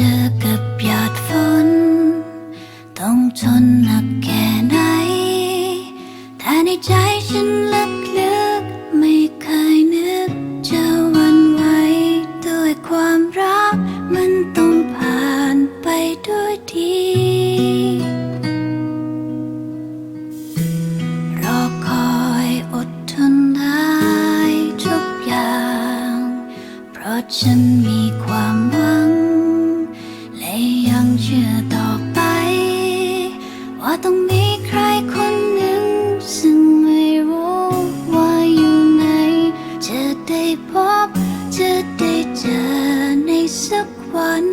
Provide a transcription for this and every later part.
เจอกับหยาดฝน ต้องทนหนักแค่ไหน แต่ในใจฉันลึกๆไม่เคยนึกจะวันไหวด้วยความรัก มันต้องผ่านไปด้วยดี รอคอยอดทนได้ทุกอย่าง เพราะฉันมีความหวัง ว่าต้องมีใครคนหนึ่ง ซึ่งไม่รู้ว่าอยู่ไหน จะได้พบ จะได้เจอในสักวัน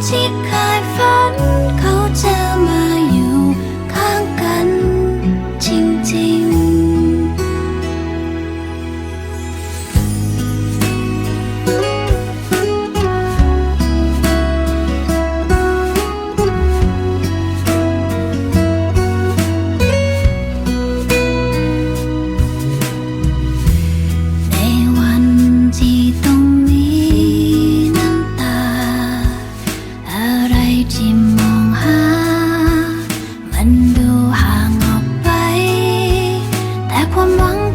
起看我们